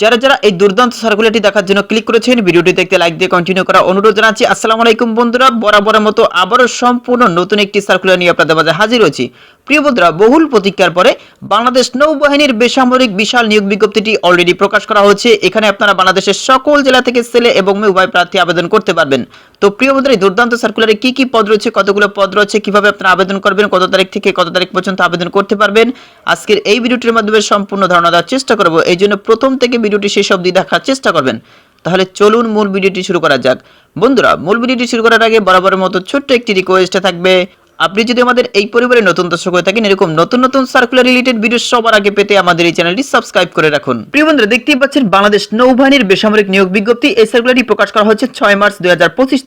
যারা যারা এই দুর্দান্ত সার্কুলারটি দেখার জন্য ক্লিক করেছেন, ভিডিওটি দেখতে লাইক দিয়ে কন্টিনিউ করা অনুরোধ জানাচ্ছি। আসসালামু আলাইকুম বন্ধুরা, বরাবরের মতো আবারও সম্পূর্ণ নতুন একটি সার্কুলার নিয়ে আপনাদের মাঝে হাজির হয়েছি। প্রিয় বন্ধুরা বহুল প্রতীক্ষার পরে বাংলাদেশ নৌবাহিনীর বেসামরিক বিশাল নিয়োগ বিজ্ঞপ্তিটি অলরেডি প্রকাশ করা হচ্ছে এখানে আপনারা বাংলাদেশের সকল জেলা থেকে ছেলে এবং মেয়ে উভয় প্রার্থী আবেদন করতে পারবেন। তো প্রিয় বন্ধুরা এই দুর্দান্ত সার্কুলারে কি কি পদ রয়েছে, কতগুলো পদ রয়েছে, কীভাবে আপনারা আবেদন করবেন, কত তারিখ থেকে কত তারিখ পর্যন্ত আবেদন করতে পারবেন, আজকের এই ভিডিওটির মাধ্যমে সম্পূর্ণ ধারণা দেওয়ার চেষ্টা করব। এই জন্য প্রথম থেকে ভিডিওটি শেষ অবধি দেখার চেষ্টা করবেন। তাহলে চলুন মূল ভিডিওটি শুরু করা যাক। বন্ধুরা, মূল ভিডিওটি শুরু করার আগে বরাবরের মতো ছোট্ট একটি রিকোয়েস্ট থাকবে। আপনি যদি আমাদের এই পরিবারে নতুন দর্শক হয়ে থাকেন, এরকম নতুন নতুন সার্কুলার রিলেটেড ভিডিও সবার আগে পেতে আমাদের এই চ্যানেলটি সাবস্ক্রাইব করে রাখুন। প্রিয় বন্ধুরা, দেখতেই পাচ্ছেন বাংলাদেশ নৌবাহিনীর বেসামরিক নিয়োগ বিজ্ঞপ্তি। এই সার্কুলারটি প্রকাশ করা হচ্ছে ছয় মার্চ দুই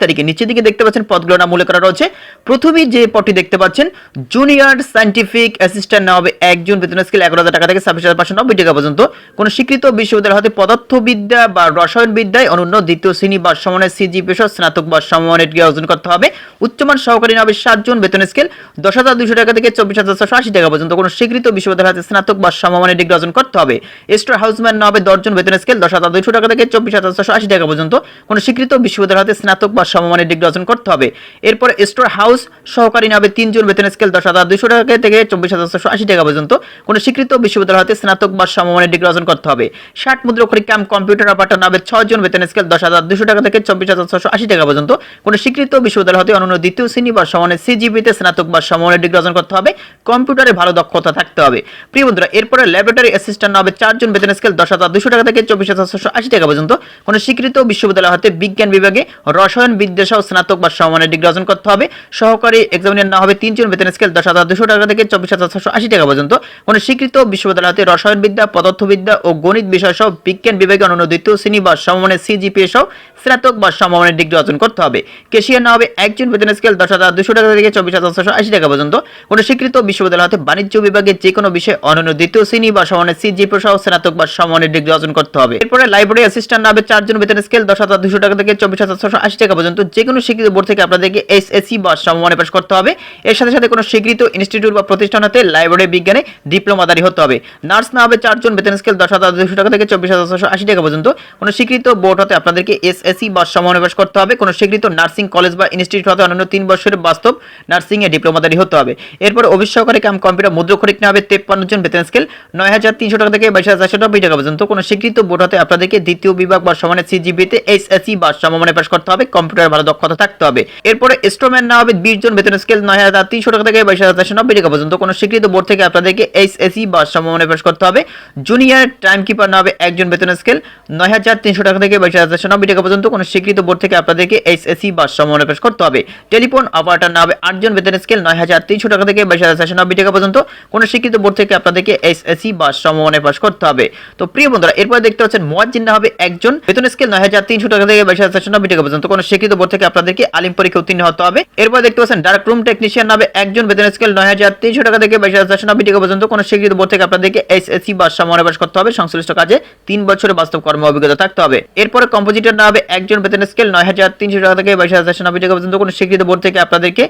তারিখে। নিচের দিকে দেখতে পাচ্ছেন পদগুলো নাম উল্লেখ করা রয়েছে। প্রথমেই যে পদটি দেখতে পাচ্ছেন জুনিয়র সায়েন্টিফিক অ্যাসিস্ট্যান্ট নেওয়া হবে একজন, বেতন স্কেল এগারো হাজার টাকা থেকে ছাব্বিশ হাজার পাঁচশো নব্বই টাকা পর্যন্ত। কোনো স্বীকৃত বিশ্ববিদ্যালয় হতে পদার্থবিদ্যা বা রসায়নবিদ্যায় অনন্য দ্বিতীয় শ্রেণি বা সমানের সিজি পেশা স্নাতক বা সমমানের অর্জন করতে হবে। উচ্চমান সহকারী নেওয়া হবে সাতজন, বেতন স্কেল দশ হাজার দুশো টাকা থেকে চব্বিশ হাজার ছশো আশি টাকা পর্যন্ত। কোনো স্বীকৃত বিশ্ববিদ্যালয় হতে স্নাতক বা সমমানের ডিগ্রি অর্জন করতে হবে। স্টোর হাউসম্যান নেওয়া হবে দশজন বেতন স্কেল দশ হাজার দুশো টাকা থেকে চব্বিশ হাজার ছশো আশি টাকা পর্যন্ত। কোনো স্বীকৃত বিশ্ববিদ্যালয় হতে স্নাতক বা সমমানের ডিগ্রি অর্জন করতে হবে। এরপর স্টোর হাউস সহকারী নেওয়া হবে তিনজন বেতন স্কেল দশ হাজার দুশো টাকা থেকে চব্বিশ হাজার ছশো আশি টাকা পর্যন্ত। কোনো স্বীকৃত বিশ্ববিদ্যালয় হতে স্নাতক বা সমমানের ডিগ্রি অর্জন করতে হবে। ষাট মুদ্রক্ষরিক কাম কম্পিউটার অপারেটর নেওয়া হবে ছজন বেতন স্কেল দশ হাজার দুশো টাকা থেকে চব্বিশ হাজার ছশো আশি টাকা পর্যন্ত। কোনো স্বীকৃত বিশ্ববিদ্যালয় হতে অনন্য দ্বিতীয় শ্রেণি বা সমানের সিজিপিতে স্নাতক বা সমমানের ডিগ্রি অর্জন করতে হবে কম্পিউটারে ভালো দক্ষতা থাকতে হবে। প্রিয় বন্ধুরা, এরপরে ল্যাবরেটরি অ্যাসিস্ট্যান্ট হবে, চারজন বেতন স্কেল দশ হাজার দুশো টাকা থেকে চব্বিশ হাজার ছশো আশি টাকা পর্যন্ত। কোনো স্বীকৃত বিশ্ববিদ্যালয় হতে বিজ্ঞান বিভাগে রসায়ন, বিদ্যা সহ স্নাতক বা সমমানের ডিগ্রি অর্জন করতে হবে। সহকারী এক্সামিনার না হবে, তিনজন বেতন স্কেল দশ হাজার দুশো টাকা থেকে চব্বিশ হাজার ছশো আশি টাকা পর্যন্ত। কোনো স্বীকৃত বিশ্ববিদ্যালয় হতে রসায়ন বিদ্যা, পদার্থবিদ্যা ও গণিত বিষয় সহ বিজ্ঞান বিভাগে অনন্য দ্বিতীয় শ্রেণি বা সমমানের সিজিপিএ সহ স্নাতক বা সমমানের ডিগ্রি অর্জন করতে হবে। কেশিয়ার না হবে, একজন বেতন স্কেল দশ হাজার দুশো টাকা থেকে চব্বিশ হাজার ছশো আশি টাকা পর্যন্ত কোনো স্বীকৃত বিশ্ববিদ্যালয় হতে বাণিজ্য বিভাগের যে কোনো বিষয়ে অনন্য দ্বিতীয় শ্রেণি বা সমানের সিজিপিএ সহ স্নাতক বা সমমানের ডিগ্রি অর্জন করতে হবে। এরপরে লাইব্রেরি অ্যাসিস্ট্যান্ট না হবে চারজন বেতন স্কেল দশ হাজার দুশো টাকা থেকে চব্বিশ হাজার ছশো আশি টাকা পর্যন্ত যে কোনো স্বীকৃত বোর্ড থেকে আপনাদেরকে এসএসসি বা সমমানে পাশ করতে হবে। এর সাথে সাথে কোনো স্বীকৃত ইনস্টিটিউট বা প্রতিষ্ঠান হতে লাইব্রেরি বিজ্ঞানে ডিপ্লোমাদারি হতে হবে। নার্স না হবে চারজন বেতন স্কেল দশ হাজার দুশো টাকা থেকে চব্বিশ হাজার ছশো আশি টাকা পর্যন্ত কোনো স্বীকৃত বোর্ড হতে আপনাদেরকে এসএসসি বা সমন্বয় করতে হবে। কোনো স্বীকৃত নার্সিং কলেজ বা ইনস্টিটিউট হতে অন্যান্য তিন বছরের বাস্তব নার্সিং এ ডিপ্লোমাদারি হতে হবে। এরপর অভিষেককারী কাম কম্পিউটার মুদ্রক্ষরিক না হবে তেপ্পান্ন জন বেতন স্কেল নয় হাজার তিনশো টাকা থেকে বাইশ হাজার নব্বই টাকা পর্যন্ত। কোনো স্বীকৃত বোর্ড হতে আপনাদেরকে দ্বিতীয় বিভাগ বা সমানের সিজিবিতে এসএসসি বা সমমানে পাশ করতে হবে। কম্পিউটার ভালো দক্ষতা থাকতে হবে। এরপরে স্টোম্যান না হবে বিশ জন বেতন স্কেল নয় হাজার তিনশো টাকা থেকে বাইশ হাজার চারশো টাকা পর্যন্ত। কোনো স্বীকৃত বোর্ড থেকে আপনাদেরকে এসএসসি বা সমমানে পাশ করতে হবে। জুনিয়র টাইম কিপার না হবে একজন বেতন স্কেল নয় হাজার তিনশো টাকা থেকে বাইশ হাজার চারশো টাকা পর্যন্ত। কোনো স্বীকৃত বোর্ড থেকে আপনাদেরকে এসএসসি বা সমমানে পাশ করতে হবে। টেলিফোন অপারেটর না হবে আটজন বেতন স্কেল নয় হাজার তিনশো টাকা থেকে বাইশ হাজার চারশো নব্বই টাকা পর্যন্ত। কোনো শিক্ষিত বোর্ড থেকে আপনাদেরকে এসএসসি বা সমমানে পাশ করতে হবে। তো প্রিয় বন্ধুরা, এরপর দেখতে পাচ্ছেন মোয়াজ্জিন হবে একজন। বেতন স্কেল নয় হাজার তিনশো টাকা থেকে বাইশ হাজার চারশো নব্বই টাকা পর্যন্ত। কোনো শিক্ষিত বোর্ড থেকে আপনাদেরকে আলিম পরীক্ষা উত্তীর্ণ হতে হবে। এরপর দেখতে পাচ্ছেন ডার্ক রুম টেকনিশিয়ান নামে একজন। বেতন স্কেল নয় হাজার তিনশো টাকা থেকে বাইশ হাজার চারশো নব্বই টাকা পর্যন্ত। কোনো শিক্ষিত বোর্ড থেকে আপনাদেরকে এসএসসি বা সমমানে পাশ করতে হবে। সংশ্লিষ্ট কাজে তিন বছরের বাস্তব কর্ম অভিজ্ঞতা থাকতে হবে। এরপরে কম্পোজিটর না হবে একজন। বেতন স্কেল নয় হাজার তিনশো টাকা থেকে বাইশ হাজার চারশো নব্বই টাকা পর্যন্ত। কোনো স্বীকৃত বোর্ড থেকে আপনাদেরকে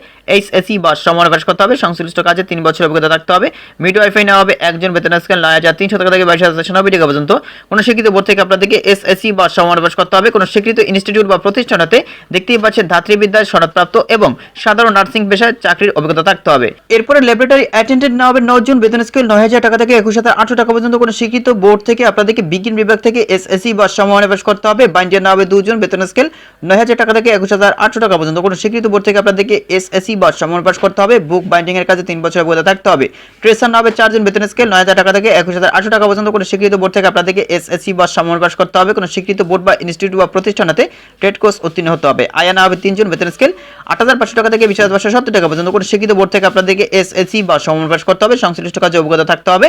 এইচএসসি বা সমমানে পাশ করতে হবে, সংশ্লিষ্ট কাজে তিন বছর অভিজ্ঞতা থাকতে হবে। মিড ওয়াইফাই নেওয়া হবে একজন বেতন স্কেল নয় হাজার তিনশো টাকা থেকে বাইশ হাজার নব্বই টাকা পর্যন্ত। কোনো স্বীকৃত বোর্ড থেকে আপনাদেরকে এসএসসি বা সমানবাস করতে হবে। কোনো স্বীকৃত ইনস্টিটিউট বা প্রতিষ্ঠানতে দেখতেই পাচ্ছেন ধাত্রীবিদ্যায় সনদপ্রাপ্ত এবং সাধারণ নার্সিং পেশায় চাকরির অভিজ্ঞতা থাকতে হবে। এরপরে ল্যাবরেটরি অ্যাটেন্ডেন্ট নেওয়া হবে নজন বেতন স্কেল নয় হাজার টাকা থেকে একুশ হাজার আটশো টাকা পর্যন্ত। কোনো স্বীকৃত বোর্ড থেকে আপনাদেরকে বিজ্ঞান বিভাগ থেকে এসএসসি বা সমানবাস করতে হবে। বাইন্ডার নেওয়া হবে দুজন বেতন স্কেল নয় হাজার টাকা থেকে একুশ হাজার আটশো টাকা পর্যন্ত। কোনো স্বীকৃত বোর্ড থেকে আপনাদেরকে এসএসসি বা সমানবাস করতে হবে। বুক বাইন্ডিং এর কাজে তিন বছর অভিজ্ঞতা থাকতে হবে। ট্রেসার হবে চারজন বেতন স্কেল নয় হাজার টাকা থেকে একুশ হাজার আটশো টাকা পর্যন্ত কোনো স্বীকৃত বোর্ড থেকে আপনাদেরকে এসএসসি বা সমন্বয় করতে হবে। কোনো স্বীকৃত বোর্ড বা ইনস্টিটিউট বা প্রতিষ্ঠানতে ট্রেড কোর্স উত্তীর্ণ হতে হবে। আয়া না হবে তিনজন বেতন স্কেল আট হাজার পাঁচশো টাকা থেকে বিশ হাজার পাঁচশো সত্তর টাকা পর্যন্ত কোনো স্বীকৃত বোর্ড থেকে আপনাদেরকে এসএসসি বা সমন্বয় করতে হবে। সংশ্লিষ্ট কাজে অভিজ্ঞতা থাকতে হবে।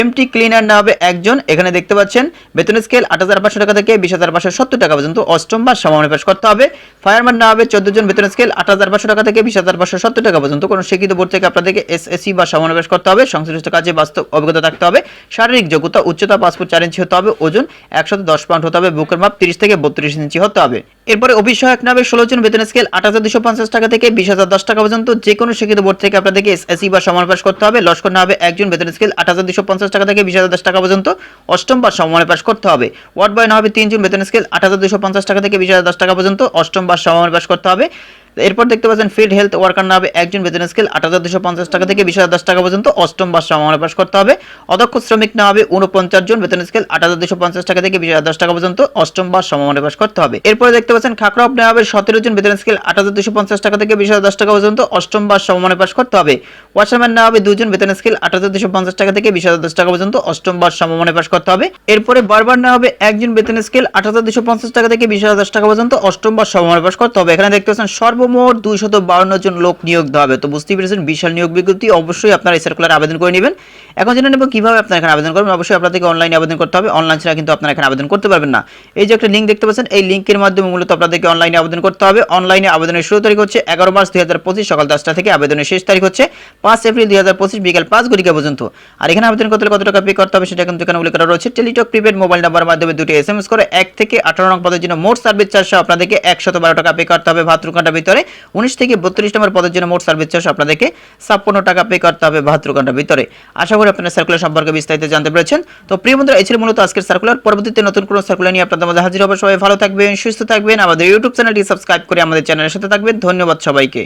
এমটি ক্লিনার না হবে একজন, এখানে দেখতে পাচ্ছেন বেতন স্কেল আট হাজার পাঁচশো টাকা থেকে বিশ হাজার পাঁচশো সত্তর টাকা পর্যন্ত অষ্টম বা সমন্বয় করতে হবে। ফায়ারম্যান না হবে চোদ্দ জন বেতন স্কেল আট হাজার পাঁচশো টাকা থেকে বিশ হাজার পাঁচশো সত্তর টাকা পর্যন্ত। কোনো শিক্ষিত বোর্ড থেকে আপনাদেরকে এসএসসি বা সমাবেশ করতে হবে, সংশ্লিষ্ট কাজে বাস্তব অভিজ্ঞতা থাকতে হবে, শারীরিক যোগ্যতা, উচ্চতা, পাসপোর্ট চার ইঞ্চি হতে হবে, ওজন একশত দশ পাউন্ড হতে হবে, বুকের মাপ তিরিশ থেকে বত্রিশ ইঞ্চি হতে হবে। এরপরে অভিষেক নামে ষোলো জন বেতন স্কেল আট হাজার দুশো পঞ্চাশ টাকা থেকে বিশ হাজার দশ টাকা পর্যন্ত যে কোনো শিক্ষিত বোর্ড থেকে আপনাদেরকে এসএসসি বা সমাবেশ করতে হবে, লস্কর না হবে একজন বেতন স্কেল আট হাজার দুশো পঞ্চাশ টাকা থেকে বিশ হাজার দশ টাকা পর্যন্ত, অষ্টম বা সমমানে পাশ করতে হবে। ওয়ার্ড বয় না হবে তিনজন বেতন স্কেল আট হাজার দুশো পঞ্চাশ টাকা থেকে বিশ হাজার দশ টাকা পর্যন্ত, অষ্টম বা সমমানে পাশ করতে হবে। এরপর দেখতে পাচ্ছেন ফিল্ড হেলথ ওয়ার্কার না হবে একজন বেতন স্কেল আট হাজার দুশো পঞ্চাশ টাকা থেকে বিশ হাজার টাকা পর্যন্ত অষ্টম বা সমমানে পাশ করতে হবে। অদক্ষ শ্রমিক না হবে উনপঞ্চাশ জন বেতন স্কেল আট হাজার দুশো পঞ্চাশ টাকা থেকে বিশ হাজার টাকা পর্যন্ত অষ্টম বা সমমানে পাশ করতে হবে। এরপরে দেখতে পাচ্ছেন খাকড়া না হবে সতেরো জন বেতন স্কেল আট হাজার দুশো পঞ্চাশ টাকা থেকে বিশ হাজার টাকা পর্যন্ত অষ্টম বা সমমানে পাশ করতে হবে। ওয়াশারম্যান না হবে দুজন বেতন স্কেল আট হাজার দুশো পঞ্চাশ টাকা থেকে বিশ হাজার টাকা পর্যন্ত অষ্টম বা সমমানে পাশ করতে হবে। এরপরে বারবার না হবে একজন বেতন স্কেল আট হাজার দুশো পঞ্চাশ টাকা থেকে বিশ হাজার টাকা পর্যন্ত অষ্টম বা সমমানে পাশ করতে হবে। এখানে দেখতে পাচ্ছেন সর্বমোট দুইশত বাউন্ন জন লোক নিয়োগ দেওয়া হবে। তো বুঝতেই পেরেছেন, বিশাল নিয়োগ বিজ্ঞপ্তি, অবশ্যই আপনারা এই সার্কুলার আবেদন করে নেবেন। এখন জেনে নেব কীভাবে আপনারা এখানে আবেদন করবেন। অবশ্যই আপনাদেরকে অনলাইনে আবেদন করতে হবে। অনলাইন ছাড়া কিন্তু আপনারা এখানে আবেদন করতে পারবেন না। এই যে একটা লিঙ্ক দেখতে পাচ্ছেন, এই লিঙ্কের মাধ্যমে মূলত আপনাদেরকে অনলাইনে আবেদন করতে হবে। অনলাইনে আবেদনের শুরু তারিখ হচ্ছে এগারো মার্চ দুই হাজার পঁচিশ সকাল দশটা থেকে। আবেদনের শেষ তারিখ হচ্ছে পাঁচ এপ্রিল দুই হাজার পঁচিশ বিকাল পাঁচ ঘটিকা পর্যন্ত। আর এখানে আবেদন করতে কত টাকা পে করতে হবে সেটা কিন্তু এখানে উল্লেখ করা রয়েছে। টেলিটক প্রিপেড মোবাইল নাম্বার মাধ্যমে দুটি এস এম এস করে এক থেকে আঠারো নং পদের জন্য মোট সার্ভিস চার্জ সহ আপনাদেরকে একশত বারো টাকা পে করতে হবে। বাহাত্তর ঘণ্টার ভিতরে উনিশ থেকে বত্রিশ নম্বর পদের জন্য মোট সার্ভিস চার্জ আপনাদেরকে ছাপ্পান্ন টাকা পে করতে হবে বাহাত্তর ঘণ্টার ভিতরে। আশা আপনারা সার্কুলার সম্পর্কে বিস্তারিত জানতে পেরেছেন। তো প্রিয় বন্ধুরা, এই ছিল মূলত আজকের সার্কুলার পরবর্তীতে নতুন কোনো সার্কুলার নিয়ে আপনাদের মাঝে হাজির হবে। সবাই ভালো থাকবেন, সুস্থ থাকবেন। আমাদের ইউটিউব চ্যানেলটি সাবস্ক্রাইব করে আমাদের চ্যানেলের সাথে থাকবেন। ধন্যবাদ সবাইকে।